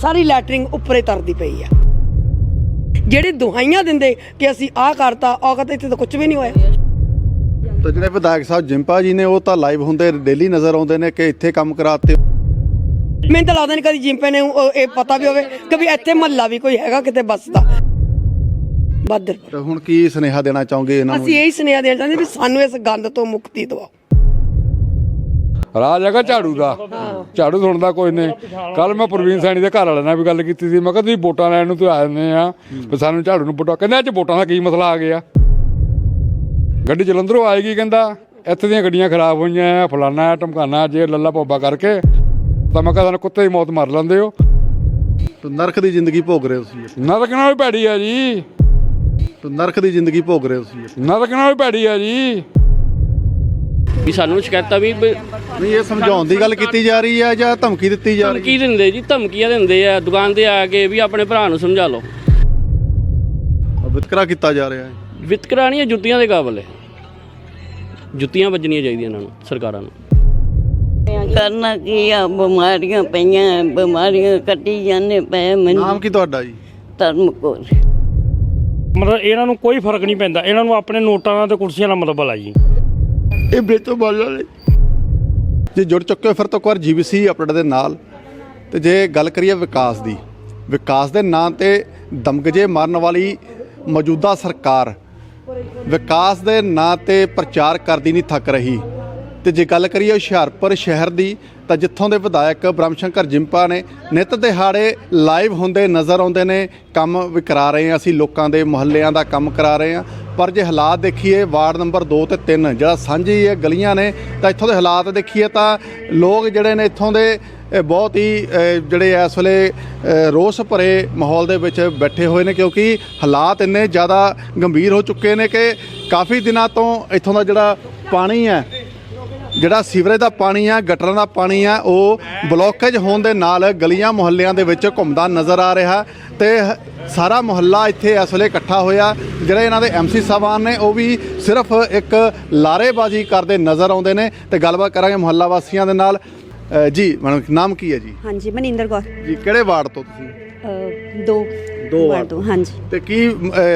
ਸਾਰੀ latrine ਉੱਪਰੇ ਤਰਦੀ ਪਈ ਆ। ਜਿਹੜੇ ਦੁਹਾਈਆਂ ਦਿੰਦੇ ਕਿ ਅਸੀਂ ਆਹ ਕਰਤਾ ਆਹ ਕਰਤਾ ਇੱਥੇ ਤਾਂ ਕੁਝ ਵੀ ਨਹੀਂ ਹੋਇਆ। ਤਾਂ ਜਿਹੜੇ ਵਿਧਾਇਕ ਸਾਹਿਬ ਜਿੰਪਾ ਜੀ ਨੇ ਉਹ ਤਾਂ ਲਾਈਵ ਹੁੰਦੇ ਡੇਲੀ ਨਜ਼ਰ ਆਉਂਦੇ ਨੇ ਕਿ ਇੱਥੇ ਕੰਮ ਕਰਾਤੇ। ਮੈਨੂੰ ਤਾਂ ਲੱਗਦਾ ਨਹੀਂ ਕਦੀ ਜਿੰਪੇ ਨੇ ਉਹ- ਇਹ ਪਤਾ ਵੀ ਹੋਵੇ ਕਿ ਵੀ ਇੱਥੇ ਮਹੱਲਾ ਵੀ ਕੋਈ ਹੈਗਾ ਕਿਤੇ ਬੱਸ ਦਾ। ਬਾਦਰ। ਤੇ ਹੁਣ ਕੀ ਸੁਨੇਹਾ ਦੇਣਾ ਚਾਹੋਗੇ ਇਹਨਾਂ ਨੂੰ? ਅਸੀਂ ਇਹੀ ਸੁਨੇਹਾ ਦੇਣਾ ਚਾਹੁੰਦੇ ਵੀ ਸਾਨੂੰ ਇਸ ਗੰਦ ਤੋਂ ਮੁਕਤੀ ਦਿਵਾਓ। ਰਾਜ ਹੈਗਾ ਝਾੜੂ ਦਾ। ਝਾੜੂ ਸੁਣਦਾ ਕੋਈ ਨਹੀਂ। ਕੱਲ ਮੈਂ ਪ੍ਰਵੀਨ ਸੈਣੀ ਦੇ ਘਰ ਵਾਲੇ ਨਾਲ ਵੀ ਗੱਲ ਕੀਤੀ ਸੀ। ਮੈਂ ਕਿਹਾ ਤੁਸੀਂ ਵੋਟਾਂ ਲੈਣ ਨੂੰ ਤੁਸੀਂ ਆ। ਜਾਂਦੇ ਆ ਵੀ ਸਾਨੂੰ ਝਾੜੂ ਨੂੰ ਵੋਟਾਂ ਕਹਿੰਦੇ ਅੱਜ ਵੋਟਾਂ ਦਾ ਕੀ ਮਸਲਾ ਆ ਗਿਆ? ਗੱਡੀ ਜਲੰਧਰੋਂ ਆਏਗੀ ਕਹਿੰਦਾ। ਇੱਥੇ ਦੀਆਂ ਗੱਡੀਆਂ ਖਰਾਬ ਹੋਈਆਂ ਆ। ਫਲਾਨਾ ਆ ਟਮਕਾਨਾ ਜੇ ਲੱਲਾ ਪੋਬਾ ਕਰਕੇ। ਤਾਂ ਮੈਂ ਕਿਹਾ ਸਾਨੂੰ ਕੁੱਤੇ ਦੀ ਮੌਤ ਮਾਰ ਲੈਂਦੇ ਹੋ। ਤੇ ਨਰਕ ਦੀ ਜ਼ਿੰਦਗੀ ਭੋਗ ਰਹੇ ਹੋ ਤੁਸੀਂ ਨਰਕ ਨਾਲ ਵੀ ਭੈੜੀ ਆ ਜੀ। ਤੇ ਨਰਕ ਦੀ ਜ਼ਿੰਦਗੀ ਭੋਗ ਰਹੇ ਹੋ ਤੁਸੀਂ ਨਰਕ ਨਾਲ ਵੀ ਭੈੜੀ ਆ ਜੀ। ਵੀ ਸਾਨੂੰ ਸ਼ਿਕਾਇਤਾਂ ਵੀ ਬ- ਨਹੀਂ ਇਹ ਸਮਝਾਉਣ ਦੀ ਗੱਲ ਕੀਤੀ ਜਾ ਰਹੀ ਹੈ ਜਾਂ ਧਮਕੀ ਦਿੱਤੀ ਜਾ ਰਹੀ ਧਮਕੀ ਦਿੰਦੇ ਜੀ ਧਮਕੀਆਂ ਦਿੰਦੇ ਆ ਦੁਕਾਨ ਤੇ ਆ ਕੇ ਵੀ ਆਪਣੇ ਭਰਾ ਨੂੰ ਸਮਝਾ ਲਓ। ਹੈ ਵਿਤਕਰਾ ਕੀਤਾ ਜਾ ਰਿਹਾ ਹੈ। ਵਿਤਕਰਾ ਨਹੀਂ ਇਹ ਜੁੱਤੀਆਂ ਦੇ ਕਾਬਲ ਹੈ। ਜੁੱਤੀਆਂ ਵੱਜਣੀਆਂ ਚਾਹੀਦੀਆਂ ਇਹਨਾਂ ਨੂੰ ਸਰਕਾਰਾਂ ਨੂੰ। ਕਰਨਾ ਕੀ ਆ ਬਿਮਾਰੀਆਂ ਪਈਆਂ ਬਿਮਾਰੀਆਂ ਕੱਟੀ ਜਾਂਦੇ ਪਏ ਮੈਨੂੰ। ਨਾਮ ਕੀ ਤੁਹਾਡਾ ਜੀ? ਧਰਮ ਕੋਲ ਮਤਲਬ ਇਹਨਾਂ ਨੂੰ ਕੋਈ ਫ਼ਰਕ ਨਹੀਂ ਪੈਂਦਾ ਇਹਨਾਂ ਨੂੰ ਆਪਣੇ ਨੋਟਾਂ ਦਾ ਤੇ ਕੁਰਸੀਆਂ ਦਾ ਮਤਲਬ ਆ ਜੀ ਇਹ ਬੇਤੋ ਬਾਲਾ ਜੇ ਜੁੜ ਚੁੱਕੇ ਹੋ, ਫਿਰ ਤੋਂ ਇੱਕ ਵਾਰ ਜੀਬੀਸੀ ਅਪਡੇਟ ਦੇ ਨਾਲ। ਤੇ ਜੇ ਗੱਲ ਕਰੀਏ ਵਿਕਾਸ ਦੀ, ਵਿਕਾਸ ਦੇ ਨਾਂ ਤੇ ਦਮਗਜੇ ਮਾਰਨ ਵਾਲੀ ਮੌਜੂਦਾ ਸਰਕਾਰ, ਵਿਕਾਸ ਦੇ ਨਾਂ ਤੇ ਪ੍ਰਚਾਰ ਕਰਦੀ ਨਹੀਂ ਥੱਕ ਰਹੀ। ਤੇ ਜੇ ਗੱਲ ਕਰੀਏ ਹੁਸ਼ਿਆਰਪੁਰ ਸ਼ਹਿਰ ਦੀ, ਤਾਂ ਜਿੱਥੋਂ ਦੇ ਵਿਧਾਇਕ ਬ੍ਰਹਮ ਸ਼ੰਕਰ ਜਿੰਪਾ ਨੇ ਨਿਤ ਦਿਹਾੜੇ ਲਾਈਵ ਹੁੰਦੇ ਨਜ਼ਰ ਆਉਂਦੇ ਨੇ, ਕੰਮ ਵੀ ਕਰਾ ਰਹੇ ਆ ਅਸੀਂ, ਲੋਕਾਂ ਦੇ ਮੁਹੱਲਿਆਂ ਦਾ ਕੰਮ ਕਰਾ ਰਹੇ ਆ ਪਰ ਜੇ ਹਾਲਾਤ ਦੇਖੀਏ ਵਾਰਡ ਨੰਬਰ 2 ਤੇ 3 ਜਿਹੜਾ ਸਾਂਝੀ ਇਹ ਗਲੀਆਂ ਨੇ ਤਾਂ ਇੱਥੋਂ ਦੇ ਹਾਲਾਤ ਦੇਖੀਏ ਤਾਂ ਲੋਕ ਜਿਹੜੇ ਨੇ ਇੱਥੋਂ ਦੇ ਬਹੁਤ ਹੀ ਅ, ਜਿਹੜੇ ਇਸ ਵੇਲੇ ਰੋਸ ਭਰੇ ਮਾਹੌਲ ਦੇ ਵਿੱਚ ਬੈਠੇ ਹੋਏ ਨੇ ਕਿਉਂਕਿ ਹਾਲਾਤ ਇੰਨੇ ਜ਼ਿਆਦਾ ਗੰਭੀਰ ਹੋ ਚੁੱਕੇ ਨੇ ਕਿ ਕਾਫੀ ਦਿਨਾਂ ਤੋਂ ਇੱਥੋਂ ਦਾ ਜਿਹੜਾ ਪਾਣੀ ਹੈ ਜਿਹੜਾ ਸੀਵਰੇਜ ਦਾ ਪਾਣੀ ਆ ਗਟਰਾਂ ਦਾ ਪਾਣੀ ਆ ਉਹ ਬਲੋਕੇਜ ਹੋਣ ਦੇ ਨਾਲ ਗਲੀਆਂ ਮੁਹੱਲਿਆਂ ਦੇ ਵਿੱਚ ਘੁੰਮਦਾ ਨਜ਼ਰ ਆ ਰਿਹਾ ਤੇ ਸਾਰਾ ਮੁਹੱਲਾ ਇੱਥੇ ਇਸ ਵੇਲੇ ਇਕੱਠਾ ਹੋਇਆ। ਜਿਹੜੇ ਇਹਨਾਂ ਦੇ ਐਮਸੀ ਸਾਹਿਬਾਨ ਨੇ ਉਹ ਵੀ ਸਿਰਫ ਇੱਕ ਲਾਰੇਬਾਜ਼ੀ ਕਰਦੇ ਨਜ਼ਰ ਆਉਂਦੇ ਨੇ ਤੇ ਗੱਲਬਾਤ ਕਰਾਂਗੇ ਮੁਹੱਲਾ ਵਾਸੀਆਂ ਦੇ ਨਾਲ। ਜੀ ਮੈਡਮ ਨਾਮ ਕੀ ਹੈ ਜੀ? ਹਾਂਜੀ ਮਨਿੰਦਰ ਕੌਰ। ਜੀ ਕਿਹੜੇ ਵਾਰਡ ਤੋਂ ਤੁਸੀਂ? ਅ, ਦੋ ਵਾਰਡ ਤੋਂ। ਹਾਂਜੀ। ਤੇ ਕੀ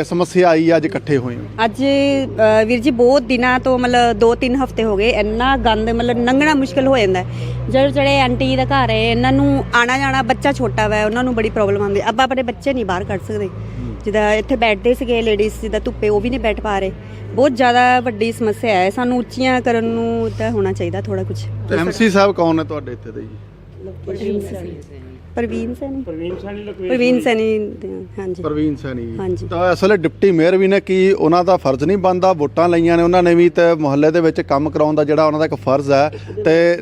ਸਮੱਸਿਆ ਆਈ ਅੱਜ ਇਕੱਠੇ ਹੋਏ ਹੋ? ਅੱਜ ਅ, ਵੀਰ ਜੀ ਬਹੁਤ ਦਿਨਾਂ ਤੋਂ ਮਤਲਬ 2-3 ਹਫ਼ਤੇ ਹੋ ਗਏ ਇੰਨਾ ਗੰਦ ਮਤਲਬ ਲੰਘਣਾ ਮੁਸ਼ਕਲ ਹੋ ਜਾਂਦਾ ਹੈ। ਜਿਹੜੇ ਜਿਹੜੇ ਆਂਟੀ ਦਾ ਘਰ ਹੈ ਇਹਨਾਂ ਨੂੰ ਆਣਾ ਜਾਣਾ ਬੱਚਾ ਛੋਟਾ ਵਾ ਉਹਨਾਂ ਨੂੰ ਬੜੀ ਪ੍ਰੋਬਲਮ ਆਉਂਦੀ ਹੈ। ਆਪਾਂ ਆਪਣੇ ਬੱਚੇ ਨਹੀਂ ਬਾਹਰ ਕੱਢ ਸਕਦੇ। ਜਿੱਦਾਂ ਇੱਥੇ ਬੈਠਦੇ ਸੀਗੇ ਲੇਡੀਜ਼ ਜਿੱਦਾਂ ਧੁੱਪੇ ਉਹ ਵੀ ਨਹੀਂ ਬੈਠ ਪਾ ਰਹੇ। ਬਹੁਤ ਜ਼ਿਆਦਾ ਵੱਡੀ ਸਮੱਸਿਆ ਹੈ। ਸਾਨੂੰ ਉੱਚੀਆਂ ਕਰਨ ਨੂੰ ਤਾਂ ਹੋਣਾ ਚਾਹੀਦਾ ਥੋੜਾ ਕੁਝ ਐਮਸੀ ਸਾਹਿਬ ਕੌਣ ਨੇ ਤੁਹਾਡੇ ਇੱਥੇ ਦੇ ਜੀ? ਪ੍ਰਵੀਨ ਸੈਣੀ ਪ੍ਰਵੀਨ ਸੈਣੀ? ਦੇ- ਹਾਂਜੀ। ਪ੍ਰਵੀਨ ਸੈਣੀ। ਹਾਂਜੀ। ਤਾਂ ਇਸ ਵੇਲੇ ਡਿਪਟੀ ਮੇਅਰ ਵੀ ਨੇ ਕਿ ਉਹਨਾਂ ਦਾ ਫਰਜ਼ ਨਹੀਂ ਬਣਦਾ ਵੋਟਾਂ ਲਈਆਂ ਨੇ ਉਹਨਾਂ ਨੇ ਵੀ ਤੇ ਮੁਹੱਲੇ ਦੇ ਵਿੱਚ ਕੰਮ ਕਰਾਉਣ ਦਾ ਜਿਹੜਾ ਉਹਨਾਂ ਦਾ ਇੱਕ ਫਰਜ਼ ਹੈ ਤੇ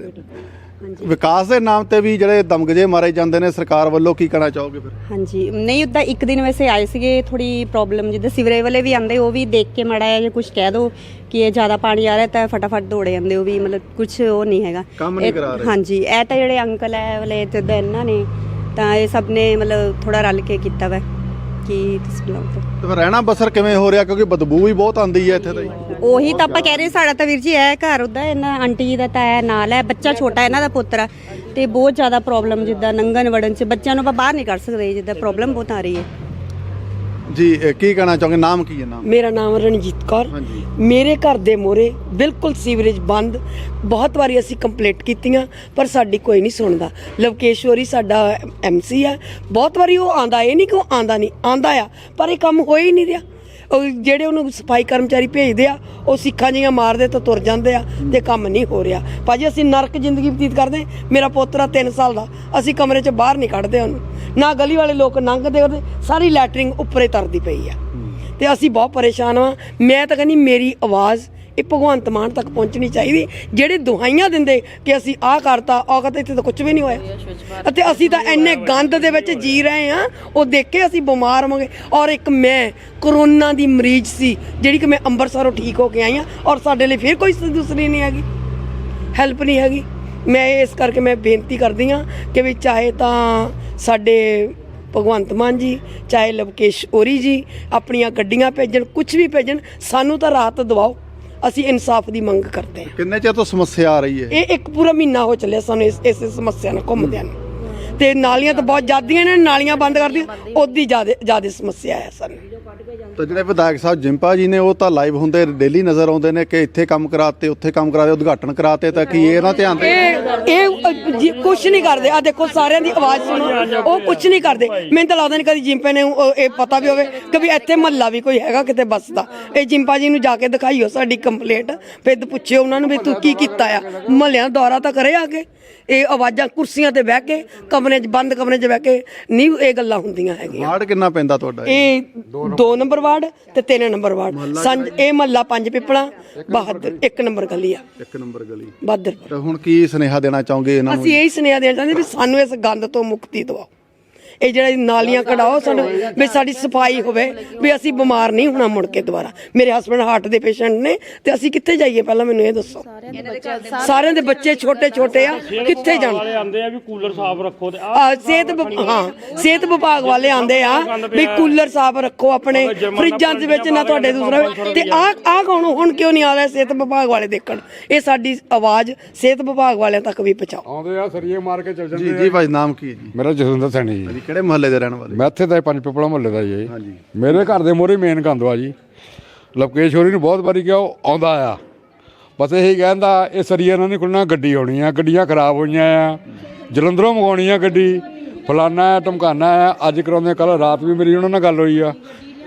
ਵਿਕਾਸ ਦੇ ਨਾਮ ਤੇ ਵੀ ਜਿਹੜੇ ਦਮਗਜੇ ਮਾਰੇ ਜਾਂਦੇ ਨੇ ਸਰਕਾਰ ਵੱਲੋਂ ਕੀ ਕਹਿਣਾ ਚਾਹੋਗੇ ਫਿਰ? ਹਾਂਜੀ ਨਹੀਂ ਉਦਾਂ ਇੱਕ ਦਿਨ ਵੈਸੇ ਆਏ ਸੀਗੇ ਥੋੜੀ ਪ੍ਰੋਬਲਮ ਜਿੱਦਾਂ ਸਿਵਰੇ ਵਾਲੇ ਵੀ ਆਂਦੇ ਉਹ ਵੀ ਦੇਖ ਕੇ ਮੜਾ ਜਾਂ ਕੁਝ ਕਹਿ ਦੋ ਕਿ ਇਹ ਜ਼ਿਆਦਾ ਪਾਣੀ ਆ ਰਿਹਾ ਤਾਂ ਫਟਾਫਟ ਦੌੜੇ ਜਾਂਦੇ ਉਹ ਵੀ ਮਤਲਬ ਕੁਝ ਉਹ ਨਹੀਂ ਹੈਗਾ। ਕੰਮ ਨਹੀਂ ਕਰਾ ਰਹੇ। ਹਾਂਜੀ ਇਹ ਤਾਂ ਜਿਹੜੇ ਅੰਕਲ ਹੈ ਵਾਲੇ ਤੇ ਉਦਾਂ ਇਹਨਾਂ ਨੇ ਤਾਂ ਇਹ ਸਭ ਨੇ ਮਤਲਬ ਥੋੜਾ ਰਲ ਕੇ ਕੀਤਾ ਵਾ ਕਿ ਤੁਸੀਂ ਬੁਲਾਓ ਤਾਂ। ਤੇ ਫਿਰ ਰਹਿਣਾ ਬਸਰ ਕਿਵੇਂ ਹੋ ਰਿਹਾ? ਕਿਉਂਕਿ ਬਦਬੂ ਵੀ ਬਹੁਤ ਆਉਂਦੀ ਹੈ ਇੱਥੇ ਤਾਂ ਜੀ। ਉਹੀ ਤਾਂ ਆਪਾਂ ਕਹਿ ਰਹੇ ਸਾਡਾ ਤਾਂ ਵੀਰ ਜੀ ਇਹ ਘਰ ਉਦਾਂ ਇਹਨਾਂ ਆਂਟੀ ਜੀ ਦਾ ਤਾਂ ਇਹ ਨਾਲ ਹੈ ਬੱਚਾ ਛੋਟਾ ਇਹਨਾਂ ਦਾ ਪੁੱਤਰ ਆ ਤੇ ਬਹੁਤ ਜ਼ਿਆਦਾ ਪ੍ਰੋਬਲਮ ਜਿੱਦਾਂ ਨੰਗਨ ਵੜਨ ਚ ਬੱਚਿਆਂ ਨੂੰ ਆਪਾਂ ਬਾਹਰ ਨਹੀਂ ਕੱਢ ਸਕਦੇ ਜਿੱਦਾਂ ਪ੍ਰੋਬਲਮ ਬਹੁਤ ਆ ਰਹੀ ਹੈ। ਜੀ ਇਹ ਕੀ ਕਹਿਣਾ ਚਾਹੋਗੇ? ਨਾਮ ਕੀ ਹੈ ਨਾਮ? ਮੇਰਾ ਨਾਮ ਰਣਜੀਤ ਕੌਰ। ਹਾਂਜੀ। ਮੇਰੇ ਘਰ ਦੇ ਮੋਰੇ ਬਿਲਕੁਲ ਸੀਵਰੇਜ ਬੰਦ। ਬਹੁਤ ਵਾਰੀ ਅਸੀਂ ਕੰਪਲੀਟ ਕੀਤੀਆਂ ਪਰ ਸਾਡੀ ਕੋਈ ਨਹੀਂ ਸੁਣਦਾ। ਲਵਕੇਸ਼ਵਰੀ ਸਾਡਾ ਐਮਸੀ ਆ। ਬਹੁਤ ਵਾਰੀ ਉਹ ਆਂਦਾ ਇਹ ਨਹੀਂ ਕਿ ਉਹ ਆਂਦਾ ਨਹੀਂ ਆਂਦਾ ਆ ਪਰ ਇਹ ਕੰਮ ਹੋ ਹੀ ਨਹੀਂ ਰਿਹਾ। ਜਿਹੜੇ ਉਹਨੂੰ ਸਫ਼ਾਈ ਕਰਮਚਾਰੀ ਭੇਜਦੇ ਆ, ਉਹ ਸਿੱਖਾਂ ਜੀਆਂ ਮਾਰਦੇ ਤਾਂ ਤੁਰ ਜਾਂਦੇ ਆ ਤੇ ਕੰਮ ਨਹੀਂ ਹੋ ਰਿਹਾ। ਭਾਜੀ, ਅਸੀਂ ਨਰਕ ਜ਼ਿੰਦਗੀ ਬਤੀਤ ਕਰਦੇ, ਮੇਰਾ ਪੋਤਰਾ 3 ਸਾਲ ਦਾ, ਅਸੀਂ ਕਮਰੇ 'ਚ ਬਾਹਰ ਨਹੀਂ ਕੱਢਦੇ ਉਹਨੂੰ। ਨਾ ਗਲੀ ਵਾਲੇ ਲੋਕ ਲੰਘਦੇ ਉਹਦੇ, ਸਾਰੀ ਲੈਟਰਿੰਗ ਉੱਪਰੇ ਤਰਦੀ ਪਈ ਆ। ਤੇ ਅਸੀਂ ਬਹੁਤ ਪਰੇਸ਼ਾਨ ਹਾਂ ਮੈਂ ਤਾਂ ਕਹਿੰਦੀ, ਮੇਰੀ ਆਵਾਜ਼ ਇਹ ਭਗਵੰਤ ਮਾਨ ਤੱਕ ਪਹੁੰਚਣੀ ਚਾਹੀਦੀ। ਜਿਹੜੇ ਦੁਹਾਈਆਂ ਦਿੰਦੇ ਕਿ ਅਸੀਂ ਆਹ ਕਰਤਾ ਆਹ ਕਰਤਾ ਇੱਥੇ ਤਾਂ ਕੁਝ ਵੀ ਨਹੀਂ ਹੋਇਆ। ਅਤੇ ਅਸੀਂ ਤਾਂ ਇੰਨੇ ਗੰਦ ਦੇ ਵਿੱਚ ਜੀ ਰਹੇ ਹਾਂ ਉਹ ਦੇਖ ਕੇ ਅਸੀਂ ਬਿਮਾਰ ਹੋਵਾਂਗੇ। ਔਰ ਇੱਕ ਮੈਂ ਕਰੋਨਾ ਦੀ ਮਰੀਜ਼ ਸੀ ਜਿਹੜੀ ਕਿ ਮੈਂ ਅੰਮ੍ਰਿਤਸਰੋਂ ਠੀਕ ਹੋ ਕੇ ਆਈ ਹਾਂ ਔਰ ਸਾਡੇ ਲਈ ਫਿਰ ਕੋਈ ਦੂਸਰੀ ਨਹੀਂ ਹੈਗੀ। ਹੈਲਪ ਨਹੀਂ ਹੈਗੀ। ਮੈਂ ਇਸ ਕਰਕੇ ਮੈਂ ਬੇਨਤੀ ਕਰਦੀ ਹਾਂ ਕਿ ਵੀ ਚਾਹੇ ਤਾਂ ਸਾਡੇ ਭਗਵੰਤ ਮਾਨ ਜੀ ਚਾਹੇ ਲਵਕੇਸ਼ ਓਰੀ ਜੀ ਆਪਣੀਆਂ ਗੱਡੀਆਂ ਭੇਜਣ ਕੁਝ ਵੀ ਭੇਜਣ ਸਾਨੂੰ ਤਾਂ ਰਾਹਤ ਦਿਵਾਓ। ਅਸੀਂ ਇਨਸਾਫ ਦੀ ਮੰਗ ਕਰਦੇ ਹਾਂ। ਕਿੰਨੇ ਚਿਰ ਤੋਂ ਸਮੱਸਿਆ ਆ ਰਹੀ ਹੈ? ਇਹ ਇੱਕ ਪੂਰਾ ਮਹੀਨਾ ਹੋ ਚੱਲਿਆ ਸਾਨੂੰ ਇਸ ਇਸ ਸਮੱਸਿਆ ਨਾਲ ਘੁੰਮਦਿਆਂ ਨੂੰ। ਤੇ ਨਾਲੀਆਂ ਤਾਂ ਬਹੁਤ ਜ਼ਿਆਦੀਆਂ ਨੇ ਨਾਲੀਆਂ ਬੰਦ ਕਰਦੀਆਂ ਉਹਦੀ ਜ਼ਿਆਦਾ ਜ਼ਿਆਦਾ ਸਮੱਸਿਆ ਹੈ ਸਾਨੂੰ। ਤਾਂ ਜਿਹੜੇ ਵਿਧਾਇਕ ਸਾਹਿਬ ਜਿੰਪਾ ਜੀ ਨੇ ਉਹ ਤਾਂ ਲਾਈਵ ਹੁੰਦੇ ਡੇਲੀ ਨਜ਼ਰ ਆਉਂਦੇ ਨੇ ਕਿ ਇੱਥੇ ਕੰਮ ਕਰਾਤੇ ਉੱਥੇ ਕੰਮ ਕਰਾਤੇ ਉਦਘਾਟਨ ਕਰਾਤੇ ਤਾਂ ਕੀ ਇਹ ਨਾ ਧਿਆਨ ਦੇ ਇਹ ਇਹ ਕੁਝ ਨਹੀਂ ਕਰਦੇ। ਆ ਦੇਖੋ ਸਾਰਿਆਂ ਦੀ ਆਵਾਜ਼ ਸੁਣੋ। ਉਹ ਕੁਝ ਨਹੀਂ ਕਰਦੇ। ਮੈਨੂੰ ਤਾਂ ਲੱਗਦਾ ਨਹੀਂ ਕਦੀ ਜਿੰਪੇ ਨੇ ਉਹ- ਇਹ ਪਤਾ ਵੀ ਹੋਵੇ ਕਿ ਵੀ ਇੱਥੇ ਮਹੱਲਾ ਵੀ ਕੋਈ ਹੈਗਾ ਕਿਤੇ ਬੱਸ ਦਾ। ਇਹ ਜਿੰਪਾ ਜੀ ਨੂੰ ਜਾ ਕੇ ਦਿਖਾਈਓ ਸਾਡੀ ਕੰਪਲੇਂਟ ਫਿਰ ਪੁੱਛਿਓ ਉਹਨਾਂ ਨੂੰ ਵੀ ਤੂੰ ਕੀ ਕੀਤਾ ਆ। ਮਹੱਲਿਆਂ ਦਾ ਦੌਰਾ ਤਾਂ ਕਰੇ ਆ ਕੇ। ਇਹ ਆਵਾਜ਼ਾਂ ਕੁਰਸੀਆਂ ਤੇ ਬਹਿ ਕੇ ਕਮਰੇ 'ਚ ਬੰਦ ਕਮਰੇ 'ਚ ਬਹਿ ਕੇ ਨਹੀਂ ਇਹ ਗੱਲਾਂ ਹੁੰਦੀਆਂ ਹੈਗੀਆਂ। ਵਾਰਡ ਕਿੰਨਾ ਪੈਂਦਾ ਤੁਹਾਡਾ ਇਹ? ਇਹ 2 ਨੰਬਰ ਵਾਰਡ ਤੇ 3 ਨੰਬਰ ਵਾਰਡ। ਸੰਜ ਇਹ ਮਹੱਲਾ ਪੰਜ ਪਿਪਲਾ ਬਹਾਦਰ 1 ਨੰਬਰ ਗਲੀ ਆ। ਇੱਕ ਨੰਬਰ ਗਲੀ। ਬਹਾਦਰ। ਤਾਂ ਹੁਣ ਕੀ ਸੁਨੇਹਾ ਦੇਣਾ ਚਾਹੋਗੇ ਇਹਨਾਂ ਨੂੰ? ਅਸੀਂ ਇਹੀ ਸੁਨੇਹਾ ਦੇਣਾ ਚਾਹੁੰਦੇ ਵੀ ਸਾਨੂੰ ਇਸ ਗੰਦ ਤੋਂ ਮੁਕਤੀ ਦਿਵਾਓ। ਇਹ ਜਿਹੜੇ ਨਾਲੀਆਂ ਕਢਾਓ ਸਾਨੂੰ ਵੀ ਸਾਡੀ ਸਫ਼ਾਈ ਹੋਵੇ ਵੀ ਅਸੀਂ ਬਿਮਾਰ ਨਹੀਂ ਹੋਣਾ ਮੁੜ ਕੇ ਦੁਬਾਰਾ। ਮੇਰੇ ਹਸਬੰਡ ਹਾਰਟ ਦੇ ਪੇਸ਼ੈਂਟ ਨੇ ਤੇ ਅਸੀਂ ਕਿੱਥੇ ਜਾਈਏ ਪਹਿਲਾਂ ਮੈਨੂੰ ਇਹ ਦੱਸੋ। ਸਾਰਿਆਂ ਦੇ ਬੱਚੇ ਛੋਟੇ ਛੋਟੇ ਆ ਕਿੱਥੇ ਜਾਣ? ਵਾਲੇ ਆਂਦੇ ਆ ਵੀ ਕੂਲਰ ਸਾਫ਼ ਰੱਖੋ ਤੇ ਆ ਆ ਸਿਹਤ ਵਿਭ- ਹਾਂ ਸਿਹਤ ਵਿਭਾਗ ਵਾਲੇ ਆਂਦੇ ਆ ਵੀ ਕੂਲਰ ਸਾਫ਼ ਰੱਖੋ ਆਪਣੇ ਫਰਿੱਜਾਂ ਦੇ ਵਿੱਚ ਨਾ ਤੁਹਾਡੇ ਦੂਸਰਾ। ਤੇ ਆ ਆ ਕੌਣ ਹੁਣ ਕਿਉਂ ਨਹੀਂ ਆ ਰਿਹਾ ਸਿਹਤ ਵਿਭਾਗ ਵਾਲੇ ਦੇਖਣ? ਇਹ ਸਾਡੀ ਆਵਾਜ਼ ਸਿਹਤ ਵਿਭਾਗ ਵਾਲਿਆਂ ਤੱਕ ਵੀ ਪਹੁੰਚਾਓ। ਆਉਂਦੇ ਆ ਸਰੀਏ ਮਾਰ ਕੇ ਚੱਲ ਜੀ ਜਾਂਦੇ ਜੀ ਭਾਈ ਨਾਮ ਕੀ ਹੈ ਜੀ? ਮੇਰਾ ਜਸਵਿੰਦਰ ਸੈਣੀ ਜੀ। ਜੀ ਕਿਹੜੇ ਮਹੱਲੇ ਦੇ ਰਹਿਣ ਵਾਲੇ? ਮੈਂ ਇੱਥੇ ਦਾ ਪੰਜ ਪਿਪਲਾ ਮੁਹੱਲੇ ਦਾ ਜੀ। ਹਾਂਜੀ। ਮੇਰੇ ਘਰ ਦੇ ਮੋਰੇ ਮੇਨ ਗੰਦਵਾ ਜੀ। ਲਵਕੇਸ਼ ਹੋਰੀ ਨੂੰ ਬਹੁਤ ਵਾਰੀ ਕਿਹਾ ਉਹ ਆਉਂਦਾ ਆ। ਬਸ ਇਹੀ ਕਹਿੰਦਾ ਇਹ ਸਰੀਆ ਇਹਨਾਂ ਨੇ ਖੁੱਲਣਾ ਗੱਡੀ ਆਉਣੀ ਆ। ਗੱਡੀਆਂ ਖਰਾਬ ਹੋਈਆਂ ਆ। ਜਲੰਧਰੋਂ ਮੰਗਾਉਣੀ ਆ ਗੱਡੀ। ਫਲਾਨਾ ਆ ਟਮਕਾਨਾ ਆ। ਅੱਜ ਕਰਾਉਂਦੇ ਕੱਲ ਰਾਤ ਵੀ ਮੇਰੀ ਉਹਨਾਂ ਨਾਲ ਗੱਲ ਹੋਈ ਆ।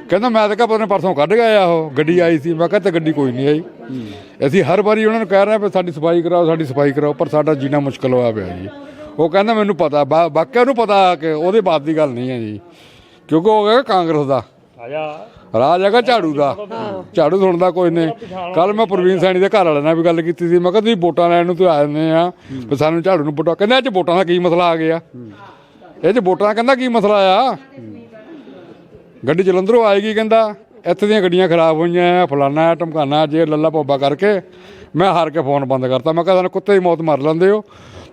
ਕਹਿੰਦਾ ਮੈਂ ਤਾਂ ਕਿਹਾ ਪਤਾ ਨਹੀਂ ਪਰਸੋਂ ਕੱਢ ਗਿਆ ਆ ਉਹ। ਗੱਡੀ ਆਈ ਸੀ। ਮੈਂ ਕਿਹਾ ਤੇ ਗੱਡੀ ਕੋਈ ਨਹੀਂ ਆਈ। ਅਸੀਂ ਹਰ ਵਾਰੀ ਉਹਨਾਂ ਨੂੰ ਕਹਿ ਰਹੇ ਆ ਵੀ ਸਾਡੀ ਸਫ਼ਾਈ ਕਰਾਓ ਸਾਡੀ ਸਫ਼ਾਈ ਕਰਾਓ ਪਰ ਸਾਡਾ ਜੀਣਾ ਮੁਸ਼ਕਲ ਹੋਇਆ ਪਿਆ ਜੀ। ਉਹ ਕਹਿੰਦਾ ਮੈਨੂੰ ਪਤਾ ਬਾਕਿਆ ਨੂੰ ਪਤਾ ਕਿ ਉਹਦੇ ਬਾਤ ਦੀ ਗੱਲ ਨਹੀਂ ਹੈ ਜੀ। ਕਿਉਂਕਿ ਉਹ ਹੈਗਾ ਕਾਂਗਰਸ ਦਾ। ਰਾਜ। ਹੈਗਾ ਝਾੜੂ ਦਾ। ਝਾੜੂ ਸੁਣਦਾ ਕੋਈ ਨਹੀਂ। ਕੱਲ ਮੈਂ ਪ੍ਰਵੀਨ ਸੈਣੀ ਦੇ ਘਰ ਵਾਲੇ ਨਾਲ ਵੀ ਗੱਲ ਕੀਤੀ ਸੀ। ਮੈਂ ਕਿਹਾ ਤੁਸੀਂ ਵੋਟਾਂ ਲੈਣ ਨੂੰ ਤੇ ਆ ਜਾਂਦੇ ਆ। ਵੀ ਸਾਨੂੰ ਝਾੜੂ ਨੂੰ ਵੋਟਾਂ ਕਹਿੰਦੇ ਇਹ ਚ ਵੋਟਾਂ ਦਾ ਕੀ ਮਸਲਾ ਆ ਗਿਆ? ਇਹ ਚ ਵੋਟਾਂ ਦਾ ਕਹਿੰਦਾ ਕੀ ਮਸਲਾ ਆ? ਗੱਡੀ ਜਲੰਧਰੋਂ ਆਏਗੀ ਕਹਿੰਦਾ। ਇੱਥੇ ਦੀਆਂ ਗੱਡੀਆਂ ਖਰਾਬ ਹੋਈਆਂ ਆ। ਫਲਾਨਾ ਆ ਟਮਕਾਨਾ ਜੇ ਲੱਲਾ ਪੋਬਾ ਕਰਕੇ। ਮੈਂ ਹਾਰ ਕੇ ਫੋਨ ਬੰਦ ਕਰਤਾ। ਮੈਂ ਕਿਹਾ ਸਾਨੂੰ ਕੁੱਤੇ ਦੀ ਮੌਤ ਮਰ ਲੈਂਦੇ ਹੋ।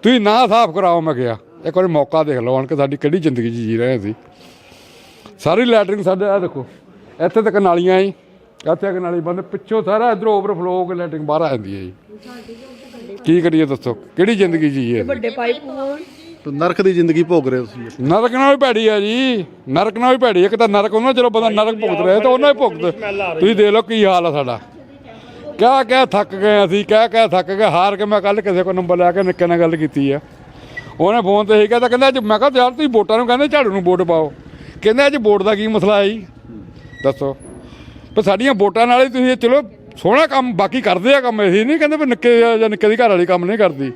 ਤੁਸੀਂ ਨਾ ਸਾਫ਼ ਕਰਾਓ ਮੈਂ ਕਿਹਾ। ਇੱਕ ਵਾਰੀ ਮੌਕਾ ਦੇਖ ਲਓ ਆਣ ਕੇ ਸਾਡੀ ਕਿਹੜੀ ਜ਼ਿੰਦਗੀ ਜੀ ਰਹੇ ਸੀ। ਸਾਰੀ ਲੈਟਰਿੰਗ ਸਾਡੇ ਆ ਦੇਖੋ ਇੱਥੇ ਤੱਕ ਨਾਲੀਆਂ ਹੀ ਇੱਥੇ ਤੱਕ ਨਾਲੀ ਬੰਦ ਪਿੱਛੋਂ ਸਾਰਾ ਇਧਰੋਂ ਓਵਰਫਲੋ ਹੋ ਕੇ ਲੈਟਰਿੰਗ ਬਾਹਰ ਆ ਜਾਂਦੀ ਹੈ ਜੀ। ਕੀ ਕਰੀਏ ਦੱਸੋ ਕਿਹੜੀ ਜ਼ਿੰਦਗੀ ਜੀਏ ਵੱਡੇ ਪਾਈਪ ਤਾਂ ਨਰਕ ਦੀ ਜ਼ਿੰਦਗੀ ਭੋਗ ਰਹੇ ਹੋ ਤੁਸੀਂ ਨਰਕ ਨਾਲ ਵੀ ਭੈੜੀ ਆ ਜੀ ਨਰਕ ਨਾਲ ਵੀ ਭੈੜੀ ਇੱਕ ਤਾਂ ਨਰਕ ਉਹਨਾਂ ਚਲੋ ਬੰਦਾ ਨਰਕ ਭੁਗਤ ਰਿਹਾ ਤਾਂ ਉਹਨਾਂ ਹੀ ਭੁਗਤ ਤੁਸੀਂ ਦੇਖ ਲਓ ਕੀ ਹਾਲ ਆ ਸਾਡਾ। ਕਹਿ ਕਹਿ ਥੱਕ ਗਏ ਅਸੀਂ, ਕਹਿ ਕਹਿ ਥੱਕ ਗਏ, ਹਾਰ ਕੇ ਮੈਂ ਕੱਲ ਕਿਸੇ ਕੋਲ ਨੰਬਰ ਲੈ ਕੇ ਨਿੱਕੇ ਨਾਲ ਗੱਲ ਕੀਤੀ ਆ। ਉਹਨੇ ਫੋਨ ਤੇ ਇਹੀ ਕਹਿੰਦਾ ਕਹਿੰਦਾ ਅੱਜ ਮੈਂ ਕਿਹਾ ਯਾਰ ਤੁਸੀਂ ਵੋਟਾਂ ਨੂੰ ਕਹਿੰਦੇ ਝਾੜੂ ਨੂੰ ਵੋਟ ਪਾਓ। ਕਹਿੰਦਾ ਅੱਜ ਵੋਟ ਦਾ ਕੀ ਮਸਲਾ ਹੈ ਜੀ? ਦੱਸੋ। ਪਰ ਸਾਡੀਆਂ ਵੋਟਾਂ ਨਾਲ ਹੀ ਤੁਸੀਂ ਚਲੋ, ਸੋਹਣਾ ਕੰਮ, ਬਾਕੀ ਕਰਦੇ ਆ ਕੰਮ, ਇਹ ਨਹੀਂ ਕਹਿੰਦੇ ਵੀ ਨਿੱਕੇ ਜਾਂ ਨਿੱਕੇ ਦੀ ਘਰ ਵਾਲੀ ਕੰਮ ਨਹੀਂ ਕਰਦੀ।